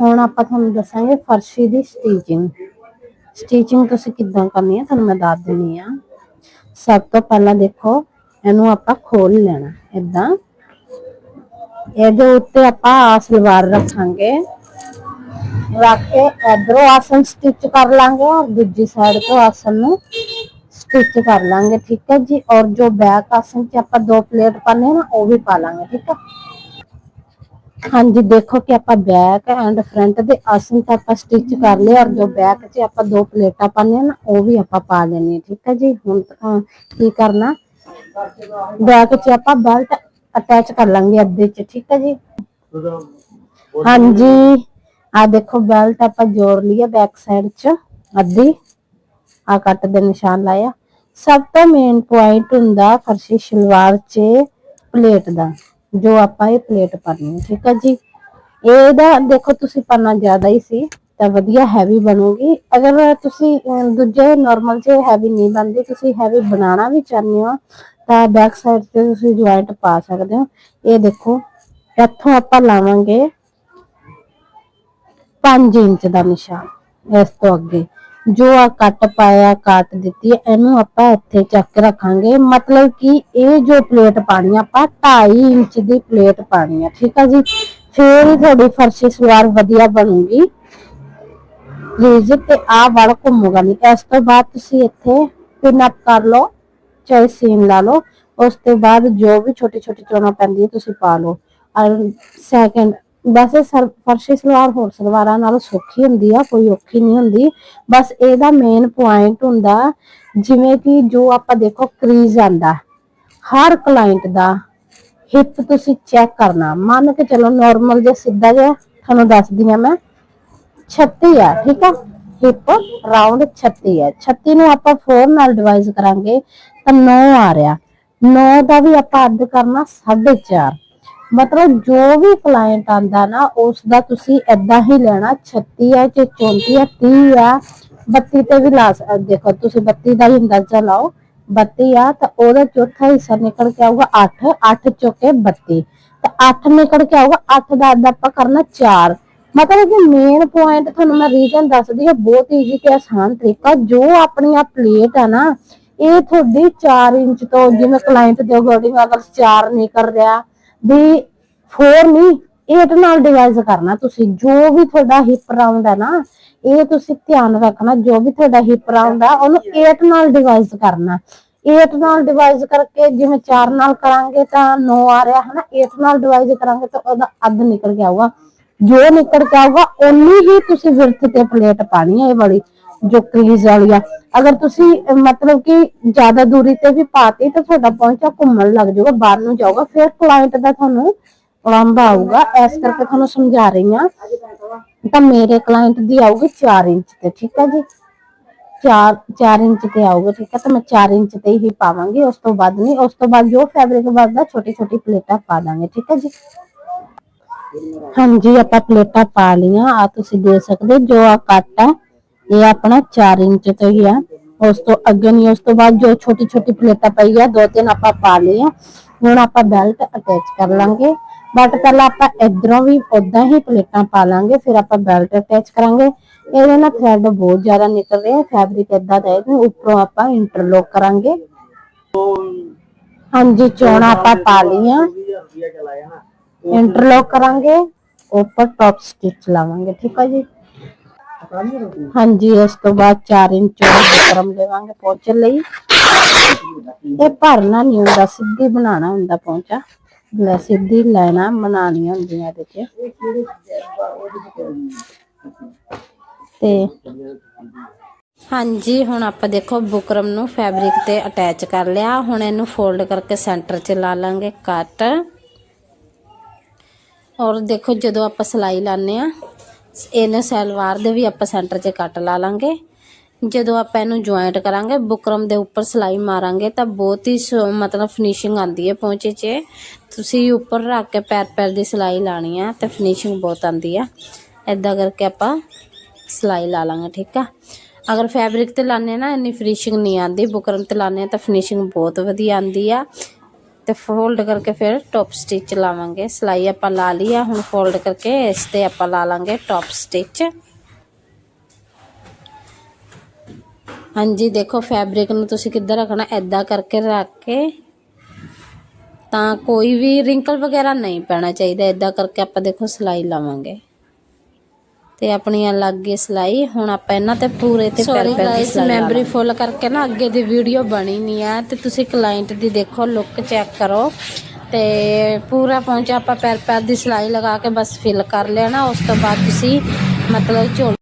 ਹੁਣ ਆਪਾਂ ਤੁਹਾਨੂੰ ਦੱਸਾਂਗੇ ਫਰਸ਼ੀ ਦੀ ਸਟਿਚਿੰਗ ਸਟਿਚਿੰਗ ਤੁਸੀਂ ਕਿੱਦਾਂ ਕਰਨੀ ਹੈ ਤੁਹਾਨੂੰ ਮੈਂ ਦੱਸ ਦਿੰਨੀ ਆ। ਸਭ ਤੋਂ ਪਹਿਲਾਂ ਦੇਖੋ, ਇਹਨੂੰ ਆਪਾਂ ਖੋਲ ਲੈਣਾ ਇਦਾਂ ਇਹਦੇ ਉੱਤੇ ਆਪਾਂ ਆਹ ਸਲਵਾਰ ਰੱਖਾਂਗੇ। ਰੱਖ ਕੇ ਇਧਰੋਂ ਆਸਨ ਸਟਿਚ ਕਰ ਲਾਂਗੇ ਔਰ ਦੂਜੀ ਸਾਈਡ ਤੋਂ ਆਸਨ ਨੂੰ ਸਟਿਚ ਕਰ ਲਾਂਗੇ, ਠੀਕ ਹੈ ਜੀ? ਔਰ ਜੋ ਬੈਕ ਆਸਨ 'ਚ ਆਪਾਂ ਦੋ ਪਲੇਟ ਪਾਣੇ ਨਾ, ਉਹ ਵੀ ਪਾ ਲਾਂਗੇ, ਠੀਕ ਹੈ? ਹਾਂਜੀ, ਦੇਖੋ ਕਿ ਆਪਾਂ ਬੈਕ ਐਂਡ ਫਰੰਟ ਦੇ ਆਸਨ ਤਾਂ ਆਪਾਂ ਸਟਿਚ ਕਰ ਲਿਆ ਔਰ ਜੋ ਬੈਕ 'ਚ ਆਪਾਂ ਦੋ ਪਲੇਟਾਂ ਪਾਣੇ ਨਾ, ਉਹ ਵੀ ਆਪਾਂ ਪਾ ਲੈਣੀ ਠੀਕ ਹੈ ਜੀ? ਹੁਣ ਕੀ ਕਰਨਾ? ਬੈਕ 'ਚ ਆਪਾਂ ਬੈਲਟ ਅਟੈਚ ਕਰ ਲਾਂਗੇ ਅੱਧੇ 'ਚ, ਠੀਕ ਹੈ ਜੀ? ਹਾਂਜੀ ਆ ਦੇਖੋ ਬੈਲਟ ਆਪਾਂ ਜੋੜ ਲਿਆ ਬੈਕ ਸਾਈਡ 'ਚ, ਅੱਧੀ। ਆ ਕੱਟ ਦੇ ਨਿਸ਼ਾਨ ਲਾਇਆ। ਸਭ ਤੋਂ ਮੇਨ ਪੁਆਇੰਟ ਹੁੰਦਾ ਫਰਸ਼ੀ ਸ਼ਲਵਾਰ 'ਚ ਪਲੇਟ ਦਾ। ਜੋ ਆਪਾਂ ਇਹ ਪਲੇਟ ਪਾਣੀ ਹੈ, ਠੀਕ ਹੈ ਜੀ? ਇਹਦਾ ਦੇਖੋ ਤੁਸੀਂ ਪੰਨਾ ਜ਼ਿਆਦਾ ਹੀ ਸੀ, ਤਾਂ ਵਧੀਆ ਹੈਵੀ ਬਣੂਗੀ। ਅਗਰ ਤੁਸੀਂ ਦੂਜੇ ਨਾਰਮਲ 'ਚ ਹੈਵੀ ਨਹੀਂ ਬਣਦੀ, ਤੁਸੀਂ ਹੈਵੀ ਬਣਾਉਣਾ ਵੀ ਚਾਹੁੰਦੇ ਹੋ, ਤਾਂ ਬੈਕ ਸਾਈਡ ਤੇ ਤੁਸੀਂ ਜੁਆਇੰਟ ਪਾ ਸਕਦੇ ਹੋ। ਇਹ ਦੇਖੋ, ਇੱਥੋਂ ਆਪਾਂ ਲਾਵਾਂਗੇ 5 ਇੰਚ ਦਾ ਨਿਸ਼ਾਨ, ਇਸ ਤੋਂ ਅੱਗੇ। ਜੋ ਆ ਕੱਟ ਪਾਇਆ, ਕੱਟ ਦਿੱਤੀ ਇਹਨੂੰ ਆਪਾਂ ਇੱਥੇ ਚੱਕ ਰੱਖਾਂਗੇ। ਮਤਲਬ ਕਿ ਇਹ ਜੋ ਪਲੇਟ ਪਾਣੀ ਆਪਾਂ 2.5 ਇੰਚ ਦੀ ਪਲੇਟ ਪਾਣੀ ਆ, ਠੀਕ ਆ ਜੀ? ਫੇਰ ਤੁਹਾਡੀ ਫਰਸ਼ੀ ਸਲਵਾਰ ਵਧੀਆ ਬਣੂਗੀ। ਪਲੀਜ਼ ਤੇ ਆ ਵੜ ਘੁੰਮੂਗਾ ਨਹੀਂ। ਇਸ ਤੋਂ ਬਾਅਦ ਤੁਸੀਂ ਇੱਥੇ ਪਿਨ ਅਪ ਕਰ ਲਓ, ਚਾਹੇ ਸੀਨ ਲਾ ਲਓ। ਉਸ ਤੋਂ ਬਾਅਦ ਜੋ ਵੀ ਛੋਟੀ ਛੋਟੀ ਚੋਣਾ ਪੈਂਦੀ ਹੈ ਤੁਸੀਂ ਪਾ ਲਓ। ਔਰ ਸੈਕੰਡ ਵੈਸੇ ਸਰ- ਫਰਸ਼ੀ ਸਲਵਾਰ ਹੋਰ ਸਲਵਾਰਾਂ ਨਾਲੋਂ ਸੌਖੀ ਹੁੰਦੀ ਆ, ਕੋਈ ਔਖੀ ਨਹੀਂ ਹੁੰਦੀ। ਬਸ ਇਹਦਾ ਮੇਨ ਪੁਆਇੰਟ ਹੁੰਦਾ, ਜਿਵੇਂ ਕਿ ਜੋ ਆਪਾਂ ਦੇਖੋ ਕਰੀਜ਼ ਆਂਦਾ, ਹਰ ਕਲਾਇੰਟ ਦਾ ਹਿੱਪ ਤੁਸੀਂ ਚੈੱਕ ਕਰਨਾ। ਮੰਨ ਕੇ ਚਲੋ ਨਾਰਮਲ ਜੇ ਸਿੱਧਾ ਜਿਹਾ, ਤੁਹਾਨੂੰ ਦੱਸਦੀ ਆ ਮੈਂ 36 ਆ, ਠੀਕ ਆ? ਹਿੱਪ ਰਾਉਂਡ 36 ਹੈ 36 ਨੂੰ ਆਪਾਂ 4 ਨਾਲ ਡਿਵਾਈਡ ਕਰਾਂਗੇ, ਤਾਂ 9 ਆ ਰਿਹਾ। 9 ਦਾ ਵੀ ਆਪਾਂ ਅੱਧ ਕਰਨਾ 4.5 ਮਤਲਬ ਜੋ ਵੀ ਕਲਾਇੰਟ ਆਂਦਾ ਨਾ ਉਸ ਦਾ ਤੁਸੀਂ ਏਦਾਂ ਹੀ ਲੈਣਾ 36 ਹੈ ਕਿ 34 ਹੈ 30 ਆ 32 ਤੇ ਵੀ ਲਾ ਦੇਖੋ ਤੁਸੀਂ 32 ਦਾ ਹੀ ਅੰਦਾਜ਼ਾ ਲਾਓ। 32 ਆ ਤਾਂ ਉਹਦਾ ਚੌਥਾ ਹਿੱਸਾ ਨਿਕਲ ਕੇ ਆਊਗਾ 8 8 ਚੁੱਕੇ 32 ਤਾਂ 8 ਨਿਕਲ ਕੇ ਆਊਗਾ 8 ਦਾ ਅੱਧ ਆਪਾਂ ਕਰਨਾ 4 ਮਤਲਬ ਕਿ ਮੇਨ ਪੁਆਇੰਟ ਤੁਹਾਨੂੰ ਮੈਂ ਰੀਜ਼ਨ ਦੱਸਦੀ ਹਾਂ, ਬਹੁਤ ਈਜ਼ੀ ਤੇ ਆਸਾਨ ਤਰੀਕਾ, ਜੋ ਆਪਣੀ ਆ ਪਲੇਟ ਆ ਨਾ, ਇਹ ਤੁਹਾਡੀ 4 ਇੰਚ ਤੋਂ ਜਿਵੇਂ ਕਲਾਇੰਟ ਦੇ ਅਕੋਰਡਿੰਗ ਅਗਰ 4 ਨਿਕਲ ਰਿਹਾ ਵੀ 4 ਨਹੀਂ 8 ਨਾਲ ਡਿਵਾਈਡ ਕਰਨਾ ਤੁਸੀਂ। ਜੋ ਵੀ ਤੁਹਾਡਾ ਹਿਪ ਰਾਉਂਡ ਹੈ ਨਾ ਇਹ ਤੁਸੀਂ ਧਿਆਨ ਰੱਖਣਾ ਜੋ ਵੀ ਤੁਹਾਡਾ ਹਿਪ ਰਾਉਂਡ ਆ ਉਹਨੂੰ 8 ਨਾਲ ਡਿਵਾਈਡ ਕਰਨਾ। 8 ਨਾਲ ਡਿਵਾਈਡ ਕਰਕੇ ਜਿਵੇਂ 4 ਨਾਲ ਕਰਾਂਗੇ ਤਾਂ 9 ਆ ਰਿਹਾ ਹੈ ਨਾ 8 ਨਾਲ ਡਿਵਾਈਡ ਕਰਾਂਗੇ ਤਾਂ ਉਹਦਾ ਅੱਧ ਨਿਕਲ ਕੇ ਆਊਗਾ। ਜੋ ਨਿਕਲ ਕੇ ਆਊਗਾ ਉਨੀ ਹੀ ਤੁਸੀਂ ਵਿਰਥ ਤੇ ਪਲੇਟ ਪਾਣੀ ਹੈ ਇਹ ਵਾਲੀ। ਜੋ ਕਰੀਜ਼ ਵਾਲੀ ਆ। ਅਗਰ ਤੁਸੀਂ ਮਤਲਬ ਕਿ ਜ਼ਿਆਦਾ ਦੂਰੀ ਤੇ ਵੀ ਪਾਤੀ ਤਾਂ ਤੁਹਾਡਾ ਪਹੁੰਚਾ ਘੁੰਮਣ ਲੱਗ ਜਾਊਗਾ, ਬਾਹਰ ਨੂੰ ਜਾਊਗਾ, ਫਿਰ ਕਲਾਇੰਟ ਦਾ ਤੁਹਾਨੂੰ ਉਲੰਭਾ ਆਊਗਾ। ਇਸ ਕਰਕੇ ਤੁਹਾਨੂੰ ਸਮਝਾ ਰਹੀ ਹਾਂ ਤਾਂ ਮੇਰੇ ਕਲਾਇੰਟ ਦੀ ਆਊਗੀ 4 ਇੰਚ ਤੇ, ਠੀਕ ਹੈ ਜੀ? 4 4 ਇੰਚ ਤੇ ਆਊਗਾ, ਠੀਕ ਹੈ ਤਾਂ ਮੈਂ 4 ਇੰਚ ਤੇ ਹੀ ਪਾਵਾਂਗੀ, ਉਸ ਤੋਂ ਬਾਅਦ ਨਹੀਂ, ਉਸ ਤੋਂ ਬਾਅਦ ਜੋ ਫੈਬਰਿਕ ਵੱਧਦਾ ਛੋਟੀ ਛੋਟੀ ਪਲੇਟਾਂ ਪਾ ਦਾਂਗੇ, ਠੀਕ ਹੈ ਜੀ? ਹਾਂਜੀ, ਆਪਾਂ ਪਲੇਟਾਂ ਪਾ ਲੀਆਂ ਆ ਤੁਸੀਂ ਦੇ ਸਕਦੇ ਜੋ ਆ ਕੱਟ ਹੈ ਇਹ ਆਪਣਾ 4 ਇੰਚ ਤੋਂ ਹੀ ਆ ਉਸ ਤੋਂ ਅੱਗੇ ਨਹੀਂ ਉਸ ਤੋਂ ਬਾਅਦ ਜੋ ਛੋਟੀ ਛੋਟੀ ਪਲੇਟਾਂ ਪਈ ਆ ਦੋ ਤਿੰਨ ਆਪਾਂ ਪਾ ਲਈਆਂ ਹੁਣ ਆਪਾਂ ਬੈਲਟ ਅਟੈਚ ਕਰ ਲਾਂਗੇ ਬਟ ਪਹਿਲਾਂ ਆਪਾਂ ਇਧਰੋਂ ਵੀ ਉਦਾਂ ਹੀ ਪਲੇਟਾਂ ਪਾ ਲਾਂਗੇ ਫਿਰ ਆਪਾਂ ਬੈਲਟ ਅਟੈਚ ਕਰਾਂਗੇ ਇਹਦੇ ਨਾਲ ਥ੍ਰੈਡ ਬਹੁਤ ਜ਼ਿਆਦਾ ਨਿਕਲ ਰਿਹਾ ਫੈਬਰਿਕ ਇਦਾਂ ਦਾ ਹੈ ਕਿ ਉੱਪਰੋਂ ਆਪਾਂ ਇੰਟਰਲੋਕ ਕਰਾਂਗੇ ਹਾਂਜੀ ਚੋਣਾ ਆਪਾਂ ਪਾ ਲਈਆਂ ਇੰਟਰਲੋਕ ਕਰਾਂਗੇ ਉੱਪਰ ਟੌਪ ਸਟਿਚ ਲਾਵਾਂਗੇ ਠੀਕ ਹੈ ਜੀ ਹਾਂਜੀ ਇਸ ਤੋਂ ਬਾਅਦ 4 ਇੰਚ ਚੌੜੀ ਬੁਕਰਮ ਦੇਵਾਂਗੇ ਲਈ। ਇਹ ਭਰਨਾ ਨਹੀਂ ਹੁੰਦਾ, ਸਿੱਧੀ ਬਣਾਉਣਾ ਹੁੰਦਾ ਪਹੁੰਚਾ। ਲੈ, ਸਿੱਧੀ ਲੈਣਾ ਬਣਾਉਣੀਆਂ ਹੁੰਦੀਆਂ ਇਹਦੇ ਚ। ਤੇ ਹਾਂਜੀ, ਹੁਣ ਆਪਾਂ ਦੇਖੋ ਬੁਕਰਮ ਨੂੰ ਫੈਬਰਿਕ ਤੇ ਅਟੈਚ ਕਰ ਲਿਆ। ਹੁਣ ਇਹਨੂੰ ਫੋਲਡ ਕਰਕੇ ਸੈਂਟਰ 'ਚ ਲਾ ਲਾਂਗੇ ਕੱਟ। ਔਰ ਦੇਖੋ ਜਦੋਂ ਆਪਾਂ ਸਲਾਈ ਲਾਣੇ ਆ ਇਹਨੇ ਸਲਵਾਰ ਦੇ ਵੀ ਆਪਾਂ ਸੈਂਟਰ 'ਚ ਕੱਟ ਲਾ ਲਾਂਗੇ। ਜਦੋਂ ਆਪਾਂ ਇਹਨੂੰ ਜੁਆਇੰਟ ਕਰਾਂਗੇ, ਬੁਕਰਮ ਦੇ ਉੱਪਰ ਸਲਾਈ ਮਾਰਾਂਗੇ, ਤਾਂ ਬਹੁਤ ਹੀ ਸੋ- ਮਤਲਬ ਫਿਨਿਸ਼ਿੰਗ ਆਂਦੀ ਹੈ ਪਹੁੰਚੇ 'ਚ। ਤੁਸੀਂ ਉੱਪਰ ਰੱਖ ਕੇ ਪੈਰ ਪੈਰ ਦੀ ਸਲਾਈ ਲਾਣੀ ਆ ਤੇ ਫਿਨਿਸ਼ਿੰਗ ਬਹੁਤ ਆਂਦੀ ਆ। ਐਦਾਂ ਕਰਕੇ ਆਪਾਂ ਸਲਾਈ ਲਾ ਲਾਂਗੇ, ਠੀਕ ਆ? ਅਗਰ ਫੈਬਰਿਕ ਤੇ ਲਾਣੇ ਨਾ, ਇੰਨੀ ਫਿਨਿਸ਼ਿੰਗ ਨਹੀਂ ਆਂਦੀ, ਬੁਕਰਮ ਤੇ ਲਾਣੇ ਤਾਂ ਫਿਨਿਸ਼ਿੰਗ ਬਹੁਤ ਵਧੀਆ ਆਂਦੀ ਆ। ਤੇ ਫੋਲਡ ਕਰਕੇ ਫਿਰ ਟੌਪ ਸਟਿਚ ਲਾਵਾਂਗੇ। ਸਲਾਈ ਆਪਾਂ ਲਾ ਲਈ ਆ, ਹੁਣ ਫੋਲਡ ਕਰਕੇ ਇਸ ਤੇ ਆਪਾਂ ਲਾ ਲਾਂਗੇ ਟੌਪ ਸਟਿਚ ਹਾਂਜੀ, ਦੇਖੋ ਫੈਬਰਿਕ ਨੂੰ ਤੁਸੀਂ ਕਿੱਦਾਂ ਰੱਖਣਾ ਐਦਾਂ ਕਰਕੇ ਰੱਖ ਕੇ ਤਾਂ ਕੋਈ ਵੀ ਰਿੰਕਲ ਵਗੈਰਾ ਨਹੀਂ ਪੈਣਾ ਚਾਹੀਦਾ। ਐਦਾਂ ਕਰਕੇ ਆਪਾਂ ਦੇਖੋ ਸਲਾਈ ਲਾਵਾਂਗੇ। ਤੇ ਆਪਣੀ ਅਲੱਗ ਹੀ ਸਲਾਈ। ਹੁਣ ਆਪਾਂ ਇਹਨਾਂ ਤੇ ਪੂਰੇ ਤੇ ਪੈਰ ਪੈਰ ਦੀ ਸਲਾਈ ਮੈਮਰੀ ਫੁੱਲ ਕਰਕੇ ਨਾ ਅੱਗੇ ਦੀ ਵੀਡੀਓ ਬਣੀ ਨਹੀਂ ਆ ਤੇ ਤੁਸੀਂ ਕਲਾਇੰਟ ਦੀ ਦੇਖੋ ਲੁੱਕ ਚੈੱਕ ਕਰੋ। ਤੇ ਪੂਰਾ ਪਹੁੰਚਾ ਆਪਾਂ ਪੈਰ ਪੈਰ ਦੀ ਸਲਾਈ ਲਗਾ ਕੇ ਬਸ ਫਿਲ ਕਰ ਲੈਣਾ ਉਸ ਤੋਂ ਬਾਅਦ ਤੁਸੀਂ ਮਤਲਬ ਝੋਲ